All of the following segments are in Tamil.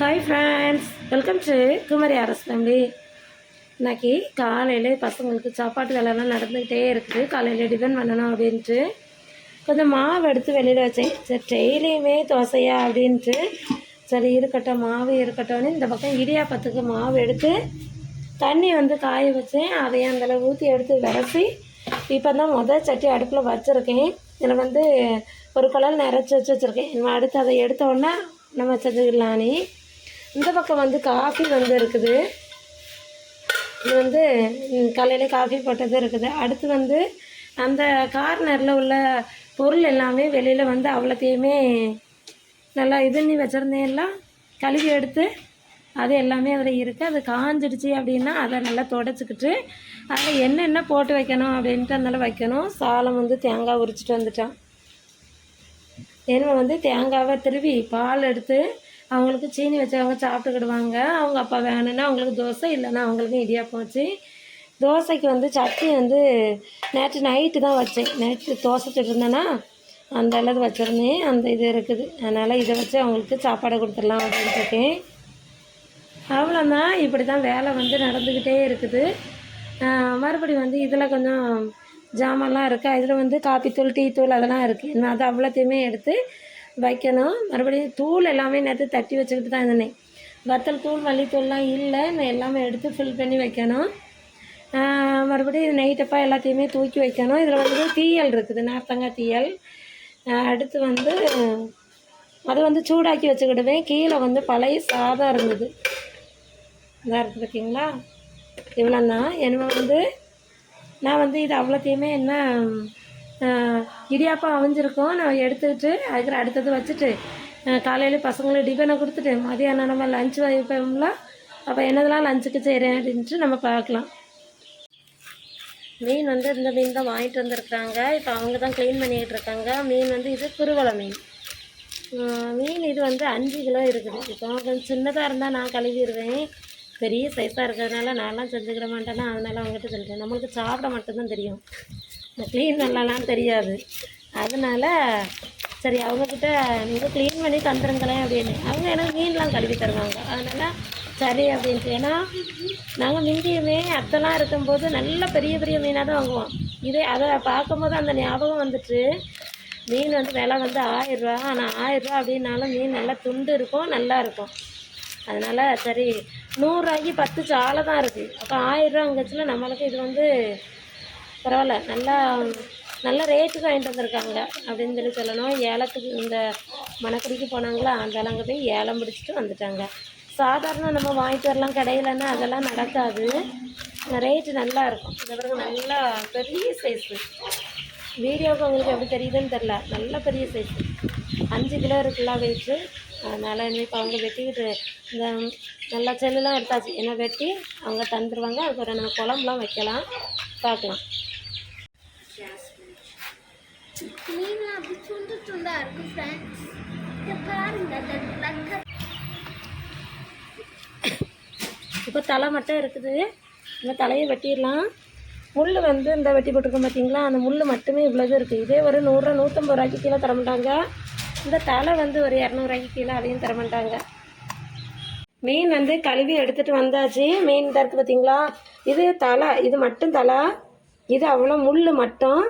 Hi friends welcome to Kumari Arasu family இன்னைக்கு காலையில் பசங்களுக்கு சாப்பாட்டு வேலைலாம் நடந்துக்கிட்டே இருக்குது. காலையில் டிஃபன் பண்ணணும் அப்படின்ட்டு. கொஞ்சம் மாவு எடுத்து வெளியில் வச்சேன். சரி டெய்லியுமே தோசையா அப்படின்ட்டு. சரி இருக்கட்டும் மாவு இருக்கட்டும்னு இந்த பக்கம் இடியாப்பத்துக்கு மாவு எடுத்து தண்ணி வந்து காய வச்சேன். அதையும் அதில் ஊற்றி எடுத்து விரசி இப்போ தான் முதல் சட்டி அடுப்பில் வச்சுருக்கேன். இதில் வந்து ஒரு குழல் நிறச்சி வச்சு வச்சுருக்கேன். அடுத்து அதை எடுத்த உடனே நம்ம செஞ்சுக்கலானே. இந்த பக்கம் வந்து காஃபி வந்து இருக்குது. இது வந்து காலையில் காஃபி போட்டது இருக்குது. அடுத்து வந்து அந்த கார்னரில் உள்ள பொருள் எல்லாமே வெளியில் வந்து அவ்வளோத்தையுமே நல்லா இது பண்ணி வச்சுருந்தேன். எல்லாம் கழுவி எடுத்து அது எல்லாமே அதில் இருக்குது அது காஞ்சிடுச்சு அப்படின்னா அதை நல்லா தொடச்சிக்கிட்டு அதில் என்னென்ன போட்டு வைக்கணும் அப்படின்ட்டு அதனால வைக்கணும். சாலம் வந்து தேங்காய் உரிச்சிட்டு வந்துட்டான். ஏன்னா வந்து தேங்காவை திருவி பால் எடுத்து அவங்களுக்கு சீனி வச்சவங்க சாப்பிட்டுக்கிடுவாங்க. அவங்க அப்பா வேணும்னா அவங்களுக்கு தோசை இல்லைன்னா அவங்களுக்கு இடியாப்பம் வச்சு தோசைக்கு வந்து சட்னி வந்து நேற்று நைட்டு தான் வச்சேன். நைட்டு தோசை சுட்டுருந்தேன்னா அந்த அளவு வச்சுருந்தேன். அந்த இது இருக்குது. அதனால் இதை வச்சு அவங்களுக்கு சாப்பாடு கொடுத்துடலாம் அப்படின்னு இருக்கேன். அவ்வளோதான் இப்படி தான் வேலை வந்து நடந்துக்கிட்டே இருக்குது. மறுபடி மறுபடியும் வந்து இதில் கொஞ்சம் ஜாமான்லாம் இருக்குது இதில் வந்து காப்பித்தூள் டீ தூள் அதெல்லாம் இருக்குது நான் அது அவ்வளோத்தையுமே எடுத்து வைக்கணும். மறுபடியும் தூள் எல்லாமே நேற்று தட்டி வச்சுக்கிட்டு தான் இருந்தேன். வத்தல் தூள் மல்லித்தூள்லாம் இல்லை. நான் எல்லாமே எடுத்து ஃபில் பண்ணி வைக்கணும். மறுபடியும் மறுபடியும் நைட்டப்பா எல்லாத்தையுமே தூக்கி வைக்கணும். இதில் வந்து தீயல் இருக்குது நார்த்தங்காய் தீயல். அடுத்து வந்து அது வந்து சூடாக்கி வச்சுக்கிடுவேன். கீழே வந்து பழைய சாதம் இருந்தது. இதாக இருக்குது பார்த்தீங்களா என்ன வந்து நான் வந்து இது அவ்வளோத்தையுமே என்ன இடியாப்பம் அவிஞ்சிருக்கும். நான் எடுத்துக்கிட்டு அதுக்கு அடுத்தது வச்சுட்டு காலையில் பசங்களுக்கு டிஃபனை கொடுத்துட்டு மதியானம் நம்ம லஞ்ச் வைப்போம்லாம் அப்போ என்னதெல்லாம் லஞ்சுக்கு செய்கிறேன் அப்படின்ட்டு நம்ம பார்க்கலாம். மீன் வந்து இந்த மீன் தான் வாங்கிட்டு வந்திருக்காங்க இப்போ அவங்க தான் க்ளீன் பண்ணிக்கிட்டு இருக்காங்க. மீன் வந்து இது குருவலை மீன். மீன் இது வந்து அஞ்சு கிலோ இருக்குது. இப்போ கொஞ்சம் சின்னதாக இருந்தால் நான் கழுவிடுவேன். பெரிய சைஸாக இருக்கிறதுனால நான்லாம் செஞ்சுக்கிட மாட்டேன்னா அதனால அவங்ககிட்ட சொல்லிட்டேன். நம்மளுக்கு சாப்பிட மட்டும்தான் தெரியும். இந்த க்ளீன் பண்ணலாம் தெரியாது. அதனால சரி அவங்கக்கிட்ட நீங்கள் க்ளீன் பண்ணி தந்துருங்களேன் அப்படின்னு. அவங்க எனக்கு மீன்லாம் கழுவி தருவாங்க. அதனால் சரி அப்படின்ட்டு. ஏன்னா நாங்கள் மிந்தியுமே அத்தெல்லாம் இருக்கும்போது நல்ல பெரிய பெரிய மீனாக தான் வாங்குவோம். இதே அதை பார்க்கும்போது அந்த ஞாபகம் வந்துட்டு மீன் வந்து விலை வந்து ஆயிரரூவா. ஆனால் ஆயிரரூவா அப்படின்னாலும் மீன் நல்லா துண்டு இருக்கும் நல்லா இருக்கும். அதனால் சரி நூறுரூவாய்க்கு பத்து சாலை தான் இருக்குது அப்போ ஆயிரரூவாங்கச்சுல நம்மளுக்கு இது வந்து பரவாயில்ல நல்லா நல்ல ரேட்டுக்கு வாங்கிட்டு வந்திருக்காங்க அப்படின்னு சொல்லி சொல்லணும். ஏலத்துக்கு இந்த மணக்குடிக்கு போனாங்களா அந்த அங்கே போய் ஏலம் பிடிச்சிட்டு வந்துட்டாங்க. சாதாரண நம்ம வாங்கிட்டு வரலாம் கடையிலன்னா அதெல்லாம் நடக்காது. ரேட்டு நல்லா இருக்கும். இந்த பிறகு நல்லா பெரிய சைஸு வீடியோவுக்கு உங்களுக்கு எப்படி தெரியுதுன்னு தெரில நல்ல பெரிய சைஸ் அஞ்சு கிலோ இருக்குல்ல வெயிட்டு அதனால் இப்போ அவங்க வெட்டிக்கிட்டு இந்த நல்லா செல்லுலாம் எடுத்தாச்சு. ஏன்னா வெட்டி அவங்க தந்துடுவாங்க அதுக்கப்புறம் நம்ம குழம்புலாம் வைக்கலாம். பார்க்கலாம் மீன்லாம் அப்படி துண்டு துண்டா ஃப்ரெண்ட்ஸ் இப்போ தலை மட்டும் இருக்குது. இந்த தலையை வெட்டிடலாம். முள் வந்து இந்த வெட்டி போட்டிருக்கோம் பார்த்தீங்களா அந்த முள் மட்டுமே இவ்வளோது இருக்குது இதே ஒரு நூறுரூவா நூற்றம்பது ரூபாய்க்கு கீழே தர மாட்டாங்க இந்த தலை வந்து ஒரு இரநூறுவாய்க்கு கீழே அதையும் தரமாட்டாங்க. மீன் வந்து கழுவி எடுத்துகிட்டு வந்தாச்சு. மீன் தான் இருக்குது பார்த்தீங்களா இது தலை இது மட்டும் தலை. இது அவ்வளோ முள் மட்டும்.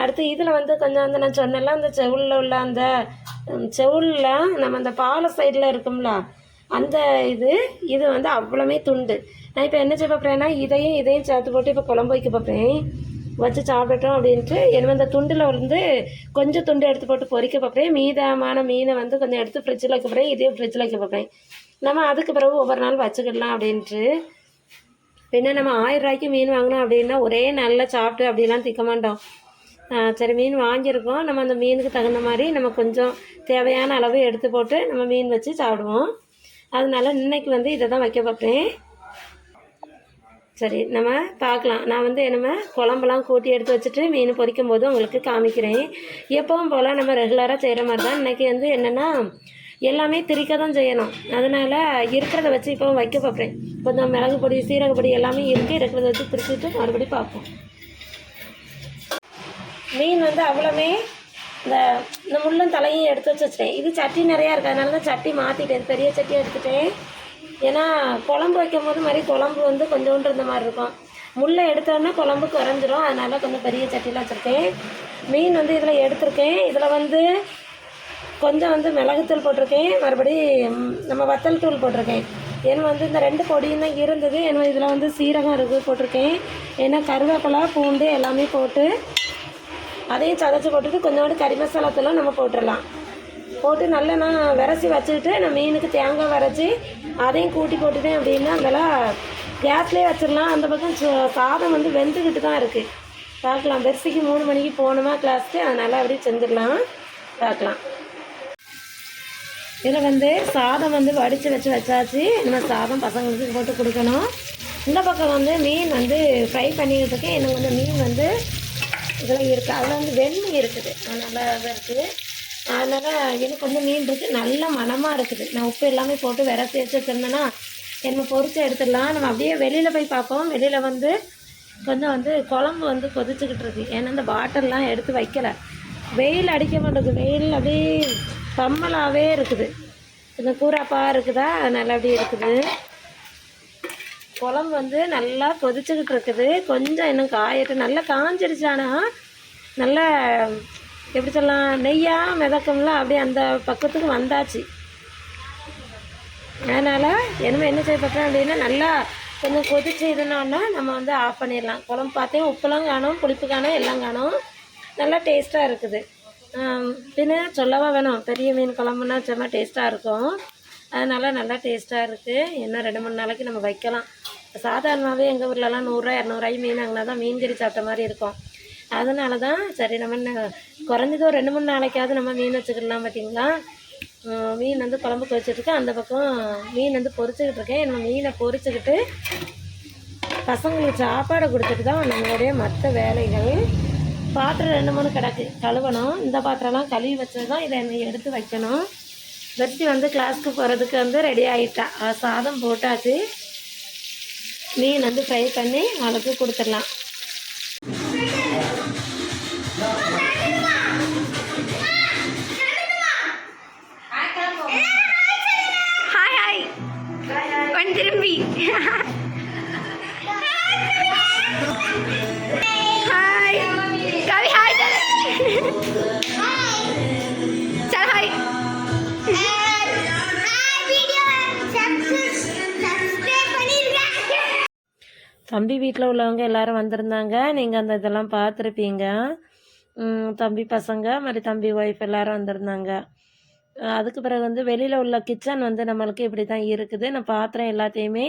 அடுத்து இதில் வந்து கொஞ்சம் வந்து நான் சொன்னேன்ல அந்த செவுளில் உள்ள அந்த செவுளில் நம்ம அந்த பாலை சைடில் இருக்கும்ல அந்த இது இது வந்து அவ்வளோமே துண்டு. நான் இப்போ என்ன செய்ய பார்க்குறேன்னா இதையும் இதையும் சேர்த்து போட்டு இப்போ குழம்பு வைக்க பார்ப்பேன் வச்சு சாப்பிடட்டும் அப்படின்ட்டு எனக்கு அந்த துண்டில் வந்து கொஞ்சம் துண்டு எடுத்து போட்டு பொரிக்க பார்ப்பேன் மீதமான மீனை வந்து கொஞ்சம் எடுத்து ஃப்ரிட்ஜில் வைக்க போகிறேன் இதையும் ஃப்ரிட்ஜில் வைக்க பார்ப்பேன் நம்ம அதுக்கு பிறகு ஒவ்வொரு நாள் வச்சுக்கிடலாம் அப்படின்ட்டு. பின்ன நம்ம ஆயிரம் ரூபாய்க்கு மீன் வாங்கினோம் அப்படின்னா ஒரே நல்லா சாப்பிட்டு அப்படிலாம் திக்க மாட்டோம். சரி மீன் வாங்கியிருக்கோம். நம்ம அந்த மீனுக்கு தகுந்த மாதிரி நம்ம கொஞ்சம் தேவையான அளவு எடுத்து போட்டு நம்ம மீன் வச்சு சாப்பிடுவோம். அதனால இன்னைக்கு வந்து இதை தான் வைக்க பார்ப்பேன் சரி நம்ம பார்க்கலாம். நான் வந்து நம்ம குழம்பெல்லாம் கூட்டி எடுத்து வச்சுட்டு மீன் பொரிக்கும் போது உங்களுக்கு காமிக்கிறேன். எப்பவும் போல் நம்ம ரெகுலராக செய்கிற மாதிரி தான். இன்றைக்கி வந்து என்னென்னா எல்லாமே திரிக்க தான் செய்யணும். அதனால் இருக்கிறத வச்சு இப்போ வைக்க பார்ப்பேன். இப்போ இந்த மிளகு பொடி சீரக பொடி எல்லாமே இருக்குது இருக்கிறத வச்சு திரிச்சிட்டு மறுபடியும் பார்ப்போம். மீன் வந்து அவ்வளோமே இந்த இந்த முள்ளும் தலையும் எடுத்து வச்சு வச்சிட்டேன் இது சட்டி நிறையா இருக்கிறதுனால அதனால தான் சட்டி மாற்றிட்டேன் பெரிய சட்டி எடுத்துட்டேன். ஏன்னா குழம்பு வைக்கும் போது மாதிரி குழம்பு வந்து கொஞ்சோண்டு இருந்த மாதிரி இருக்கும். முள்ளை எடுத்தோடனே குழம்பு குறைஞ்சிரும். அதனால் கொஞ்சம் பெரிய சட்டியில் வச்சுருக்கேன். மீன் வந்து இதில் எடுத்திருக்கேன். இதில் வந்து கொஞ்சம் வந்து மிளகுத்தூள் போட்டிருக்கேன். மறுபடி நம்ம வத்தல் தூள் போட்டிருக்கேன். ஏன்னா வந்து இந்த ரெண்டு பொடியும் தான் இருந்தது. ஏன்னா இதில் வந்து சீரகம் இருக்குது போட்டிருக்கேன். ஏன்னா கருவேப்பிலை பூண்டு எல்லாமே போட்டு அதையும் சதைச்சி போட்டுட்டு கொஞ்சோண்டு கறி மசாலா நம்ம போட்டுடலாம். போட்டு நல்லா நான் விரசி வச்சுக்கிட்டு நான் மீனுக்கு தேங்காய் வரைச்சி அதையும் கூட்டி போட்டுட்டேன் அப்படின்னா அதெல்லாம் கேஸ்லேயே வச்சிடலாம். அந்த பக்கம் சாதம் வந்து வெந்துக்கிட்டு தான் இருக்குது பார்க்கலாம். பெருசிக்கு மூணு மணிக்கு போகணுமா கிளாஸ்க்கு அதனால் அப்படியே செஞ்சிடலாம். பார்க்கலாம். இதில் வந்து சாதம் வந்து வடித்து வச்சு வச்சாச்சு. நம்ம சாதம் பசங்களுக்கு போட்டு கொடுக்கணும். இந்த பக்கம் வந்து மீன் வந்து ஃப்ரை பண்ணிக்கிட்டு இருக்கேன் எனக்கு வந்து மீன் வந்து இதில் இருக்குது அதில் வந்து வெண்ணி இருக்குது. நல்லா இருக்குது அதனால் எனக்கு வந்து மீன் இருக்குது நல்ல மணமாக இருக்குது. நான் உப்பு எல்லாமே போட்டு விரசி சேர்த்து வச்சுருந்தேன்னா என்ன பொறிச்சு எடுத்துடலாம். நம்ம அப்படியே வெளியில் போய் பார்ப்போம். வெளியில் வந்து கொஞ்சம் வந்து குழம்பு வந்து கொதிச்சுக்கிட்டு இருக்கு. ஏன்னா இந்த பாட்டிலெலாம் எடுத்து வைக்கல. வெயில் அடிக்க மாட்டேங்குது. வெயில் அப்படியே கம்மலாகவே இருக்குது. இந்த கூறாப்பாக இருக்குதா? அதனால் அப்படியே இருக்குது. குழம்பு வந்து நல்லா கொதிச்சுக்கிட்டு இருக்குது. கொஞ்சம் இன்னும் காயட்டு நல்லா காஞ்சிடுச்சானா நல்லா எப்படி சொல்லலாம் நெய்யா மிதக்கம்ல அப்படியே அந்த பக்கத்துக்கு வந்தாச்சு. அதனால் என்னமோ என்ன செய்யப்பட்டோம் அப்படின்னா நல்லா கொஞ்சம் கொதிச்சு இதுனோன்னா நம்ம வந்து ஆஃப் பண்ணிடலாம். குழம்பு பார்த்தேன் உப்புலாம் காணும் புளிப்பு காணும் எல்லாம் காணும். நல்லா டேஸ்ட்டாக இருக்குது. பின்ன சொல்லவா வேணும். பெரிய மீன் குழம்புனா செம்ம டேஸ்ட்டாக இருக்கும். அதனால் நல்லா டேஸ்ட்டாக இருக்குது இன்னும் ரெண்டு மூணு நாளைக்கு நம்ம வைக்கலாம். சாதாரணமாகவே எங்கள் ஊர்லலாம் நூறுரூவா இரநூறுவாய் மீன் வாங்கினா தான் மீன் கறி சாப்பிட்ட மாதிரி இருக்கும். அதனால தான் சரி நம்ம குறைஞ்சது ஒரு ரெண்டு மூணு நாளைக்காவது நம்ம மீன் வச்சுக்கலாம் பார்த்திங்களா? மீன் வந்து குழம்புக்கு வச்சுட்ருக்கேன் அந்த பக்கம் மீன் வந்து பொறிச்சிக்கிட்டு இருக்கேன். நம்ம மீனை பொறிச்சிக்கிட்டு பசங்களுக்கு சாப்பாடு கொடுத்துட்டு தான் நம்மளுடைய மற்ற வேலைகள் பாத்திரம் ரெண்டு மூணு கிடக்கு. கழுவணும். இந்த பாத்திரம்லாம் கழுவி வச்சது தான் இதை என்னை எடுத்து வைக்கணும். வச்சு வந்து கிளாஸ்க்கு போகிறதுக்கு வந்து ரெடி ஆகிட்டா சாதம் போட்டாச்சு. மீன் வந்து ஃப்ரை பண்ணி அவளுக்கு கொடுத்துடலாம். தம்பி வீட்டில் உள்ளவங்க எல்லாரும் வந்திருந்தாங்க. நீங்கள் அந்த இதெல்லாம் பார்த்துருப்பீங்க. தம்பி பசங்க மாதிரி தம்பி ஒய்ஃப் எல்லாரும் வந்திருந்தாங்க. அதுக்கு பிறகு வந்து வெளியில் உள்ள கிச்சன் வந்து நம்மளுக்கு இப்படி தான் இருக்குது. நான் பாத்திரம் எல்லாத்தையுமே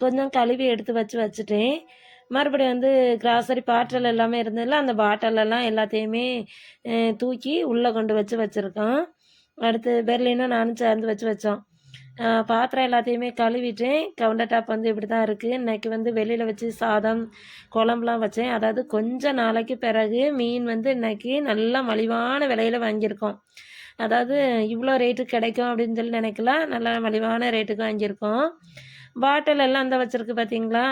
கொஞ்சம் கழுவி எடுத்து வச்சு வச்சுட்டேன். மறுபடியும் வந்து கிராசரி பாட்டில் எல்லாமே இருந்ததில்ல அந்த பாட்டிலெல்லாம் எல்லாத்தையுமே தூக்கி உள்ளே கொண்டு வச்சு வச்சுருக்கோம் அடுத்து பெர்லினும் நானும் சேர்ந்து வச்சு வச்சோம். பாத்திரம் எல்லாத்தையுமே கழுவிட்டேன். கவுண்டர் டாப் வந்து இப்படி தான் இருக்குது இன்றைக்கி வந்து வெளியில் வச்சு சாதம் குழம்புலாம் வச்சேன். அதாவது கொஞ்ச நாளைக்கு பிறகு மீன் வந்து இன்றைக்கி நல்ல மலிவான விலையில் வாங்கியிருக்கோம். அதாவது இவ்வளோ ரேட்டு கிடைக்கும் அப்படின்னு சொல்லி நினைக்கல. நல்ல மலிவான ரேட்டுக்கு வாங்கியிருக்கோம். பாட்டில் எல்லாம் அந்த வச்சுருக்கு பார்த்தீங்களா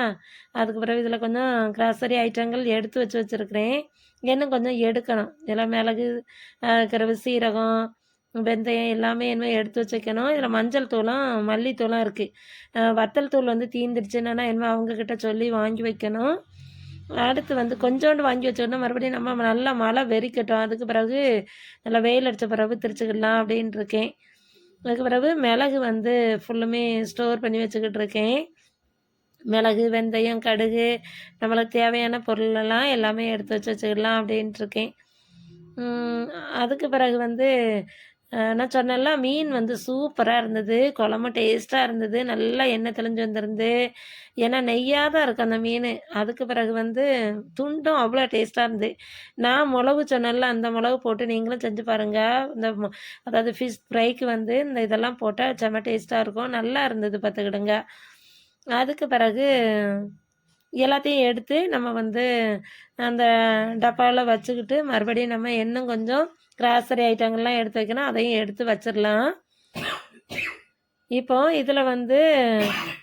அதுக்கு பிறகு இதில் கொஞ்சம் கிராசரி ஐட்டங்கள் எடுத்து வச்சு வச்சுருக்கிறேன். இன்னும் கொஞ்சம் எடுக்கணும். இதெல்லாம் மிளகு அஹ், பிறகு சீரகம் வெந்தயம் எல்லாமே என்ன எடுத்து வச்சுக்கணும். இதில் மஞ்சள் தூளும் மல்லித்தூளும் இருக்குது வத்தல் தூள் வந்து தீந்துடுச்சுன்னா என்ன அவங்கக்கிட்ட சொல்லி வாங்கி வைக்கணும். அடுத்து வந்து கொஞ்சோண்டு வாங்கி வச்சோன்னா மறுபடியும் நம்ம நல்லா மழை வெறிக்கட்டும். அதுக்கு பிறகு நல்லா வெயில் அடித்த பிறகு திரிச்சுக்கலாம் அப்படின்ட்டு இருக்கேன். அதுக்கு பிறகு மிளகு வந்து ஃபுல்லுமே ஸ்டோர் பண்ணி வச்சுக்கிட்டு இருக்கேன். மிளகு வெந்தயம் கடுகு நம்மளுக்கு தேவையான பொருளெல்லாம் எல்லாமே எடுத்து வச்சு வச்சுக்கலாம் அப்படின்ட்டு இருக்கேன். அதுக்கு பிறகு வந்து நான் சொன்னல மீன் வந்து சூப்பராக இருந்தது குழம்பு டேஸ்ட்டாக இருந்தது நல்லா எண்ணெய் தெளிஞ்சு வந்திருந்து. ஏன்னா நெய்யாக தான் இருக்கும் அந்த மீன். அதுக்கு பிறகு வந்து துண்டும் அவ்வளோ டேஸ்ட்டாக இருந்து நான் மிளகு சொன்னல அந்த மிளகு போட்டு நீங்களும் செஞ்சு பாருங்கள் இந்த மொ- அதாவது ஃபிஷ் ஃப்ரைக்கு வந்து இந்த இதெல்லாம் போட்டால் செம்ம டேஸ்ட்டாக இருக்கும். நல்லா இருந்தது பார்த்துக்கிடுங்க. அதுக்கு பிறகு எல்லாத்தையும் எடுத்து நம்ம வந்து அந்த டப்பாவில் வச்சுக்கிட்டு மறுபடியும் நம்ம இன்னும் கொஞ்சம் கிராசரி ஐட்டங்கள்லாம் எடுத்து வைக்கணும் அதையும் எடுத்து வச்சிடலாம். இப்போ இதில் வந்து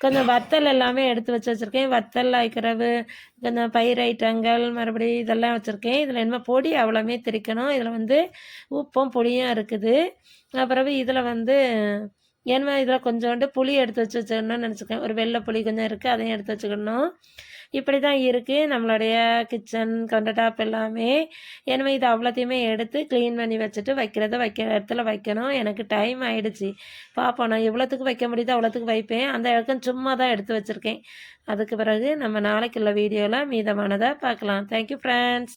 கொஞ்சம் வத்தல் எல்லாமே எடுத்து வச்சு வச்சுருக்கேன். வத்தல் வைக்கிறவு கொஞ்சம் பயிர் ஐட்டங்கள் மறுபடியும் இதெல்லாம் வச்சுருக்கேன். இதில் என்ன பொடி அவ்வளோமே திரிக்கணும் இதில் வந்து உப்பும் பொடியும் இருக்குது. அப்புறம் இதில் வந்து ஏன்னா இதில் கொஞ்சோண்டு புளி எடுத்து வச்சு வச்சுக்கணும்னு நினச்சிக்கேன் ஒரு வெள்ளை புளி கொஞ்சம் இருக்குது அதையும் எடுத்து வச்சுக்கணும். இப்படி தான் இருக்குது நம்மளுடைய கிச்சன் கவுண்டர் டாப் எல்லாமே. எனவே இது அவ்வளோத்தையுமே எடுத்து க்ளீன் பண்ணி வச்சுட்டு வைக்கிறத வைக்கிற இடத்துல வைக்கணும். எனக்கு டைம் ஆகிடுச்சி பார்ப்போம் நான் எவ்வளோத்துக்கு வைக்க முடியுதோ அவ்வளோத்துக்கு வைப்பேன். அந்த இடக்கம் சும்மா தான் எடுத்து வச்சுருக்கேன். அதுக்கு பிறகு நம்ம நாளைக்குள்ள வீடியோவில் மீதமானதை பார்க்கலாம். Thank you friends